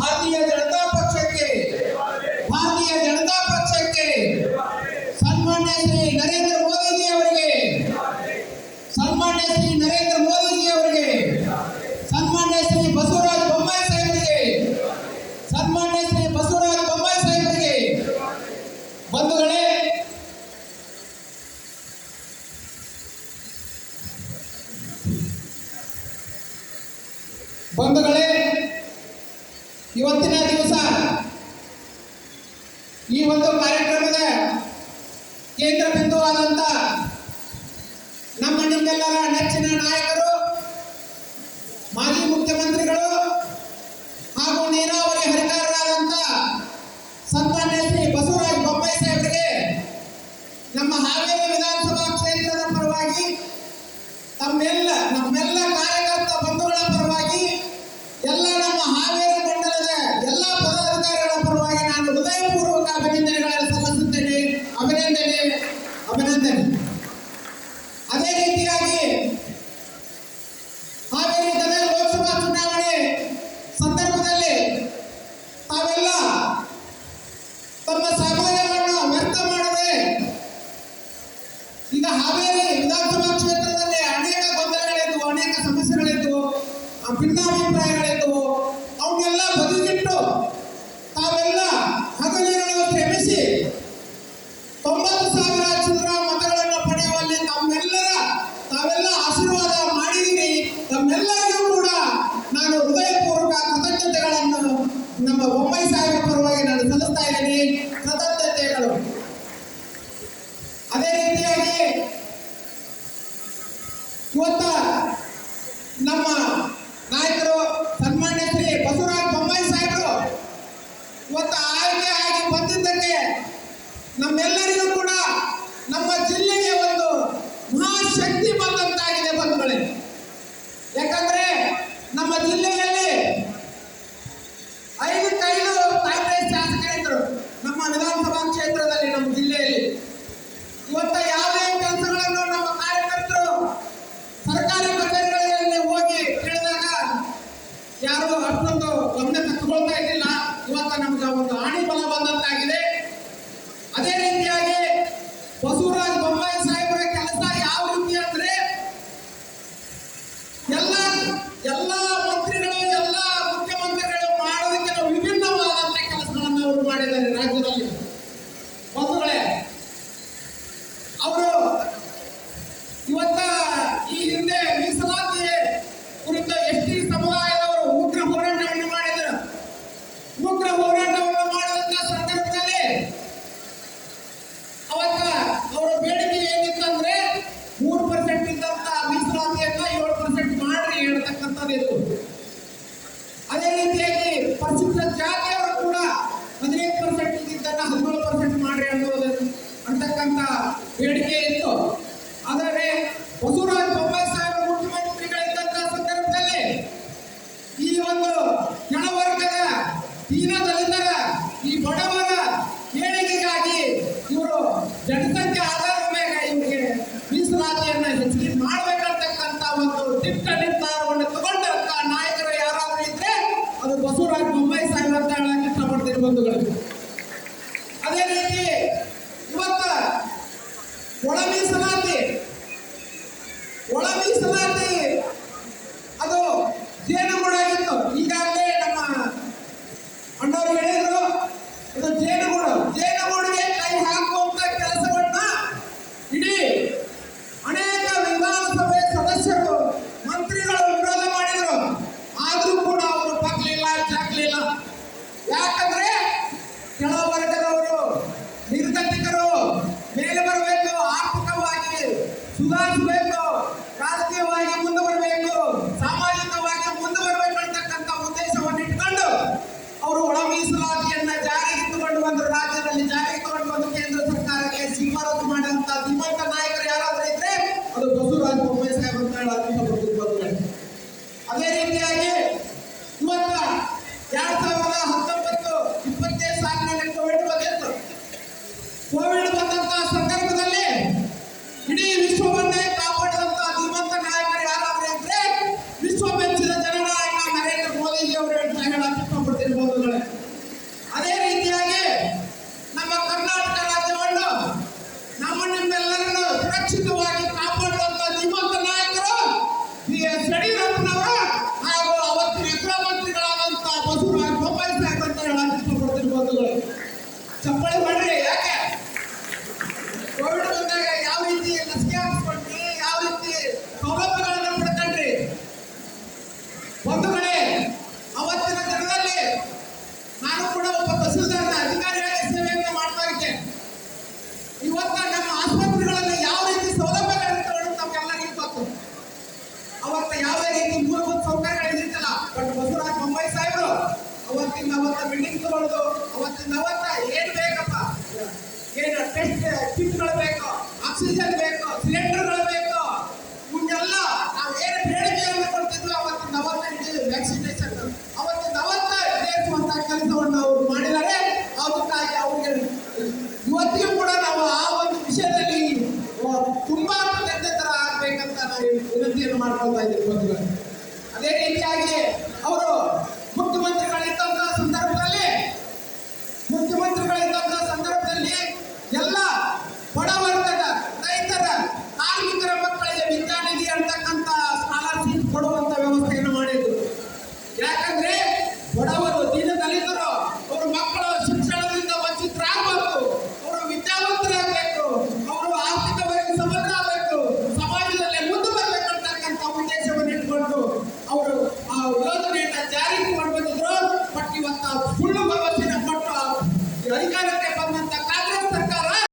ಭಾರತೀಯ ಜನತಾ ಪಕ್ಷಕ್ಕೆ, ಭಾರತೀಯ ಜನತಾ ಪಕ್ಷಕ್ಕೆ ಸನ್ಮಾನ್ಯ ಶ್ರೀ ನರೇಂದ್ರ ಮೋದಿಜಿ ಅವರಿಗೆ, ಸನ್ಮಾನ್ಯ ಶ್ರೀ ನರೇಂದ್ರ ಮೋದಿಜಿ ಅವರಿಗೆ, ಸನ್ಮಾನ್ಯ ಶ್ರೀ ಬಸವರಾಜ ಬೊಮ್ಮಾಯಿ ಸಾಹೇಬರಿಗೆ, ಸನ್ಮಾನ್ಯ ಶ್ರೀ ಬಸವರಾಜ ಬೊಮ್ಮಾಯಿ ಸಾಹೇಬರಿಗೆ. ಬಂಧುಗಳೇ ಬಂಧುಗಳೇ ಇವತ್ತಿನ ದಿವಸ ಈ ಒಂದು ಕಾರ್ಯಕ್ರಮದ ಕೇಂದ್ರ ಬಿಂದುವಾದಂತ ನಮ್ಮ ನಿಮ್ಮೆಲ್ಲರ ನೆಚ್ಚಿನ ನಾಯಕರು, ಮಾಜಿ ಮುಖ್ಯಮಂತ್ರಿಗಳು ಹಾಗೂ ನೀರಾವರಿ ಹರಿಕಾರರಾದಂತ ಸನ್ಮಾನ್ಯ ಶ್ರೀ ಬಸವರಾಜ ಬೊಮ್ಮಾಯಿ ಸಾಹೇಬರಿಗೆ ನಮ್ಮ ಹಾವೇರಿ ವಿಧಾನಸಭಾ ಕ್ಷೇತ್ರದ ಪರವಾಗಿ ತಮ್ಮೆಲ್ಲ ನಮ್ಮೆಲ್ಲ ಆ ಭಿನ್ನಾಭಿಪ್ರಾಯಗಳಿದ್ವು ಅವನ್ನೆಲ್ಲ ಬದಿಗಿಟ್ಟು ತಾವೆಲ್ಲ ಹಗಲಿರುಳು ಶ್ರಮಿಸಿ ತೊಂಬತ್ತು ಸಾವಿರ ಚಿತ್ರ ಮತಗಳನ್ನು ಪಡೆಯುವಲ್ಲಿ ತಮ್ಮೆಲ್ಲರ ತಾವೆಲ್ಲ ಆಶೀರ್ವಾದ ಮಾಡಿದ್ದೀನಿ ತಮ್ಮೆಲ್ಲರಿಗೂ ಕೂಡ ನಾನು ಹೃದಯಪೂರ್ವಕ ಕೃತಜ್ಞತೆಗಳನ್ನು ನಮ್ಮ ಬೊಮ್ಮಾಯಿ ಸಾಹೇಬರ ಪರವಾಗಿ ನಾನು ಸಲ್ಲಿಸ್ತಾ ಇದ್ದೀನಿ. ಕೃತಜ್ಞತೆಗಳು. ಅದೇ ರೀತಿಯಾಗಿ ಇವತ್ತ ಇವತ್ತು ಆಯ್ಕೆ ಆಗಿ ಬಂದಿದ್ದಕ್ಕೆ ನಮ್ಮೆಲ್ಲರಿಗೂ ಕೂಡ ನಮ್ಮ ಜಿಲ್ಲೆಗೆ ಒಂದು ಮಹಾಶಕ್ತಿ ಬಂದಂತಾಗಿದೆ ಬಂಧುಗಳೇ. ಯಾಕಂದ್ರೆ ನಮ್ಮ ಜಿಲ್ಲೆಯಲ್ಲಿ ಹೇಳ್ತಕ್ಕಂಥದ್ದು ಅದೇ ರೀತಿಯಾಗಿ ಪರಿಶಿಷ್ಟ ಜಾತಿಯವರು ಕೂಡ ಹದಿನೈದು ಪರ್ಸೆಂಟ್ ಇದ್ದಿದ್ದನ್ನ ಹದಿನೇಳು ಪರ್ಸೆಂಟ್ ಮಾಡ್ರಿ ಅನ್ನೋದು ಅಂತಕ್ಕಂಥ ಬೇಡಿಕೆ ಕೆಲವು ವರ್ಗ ಅವತ್ತ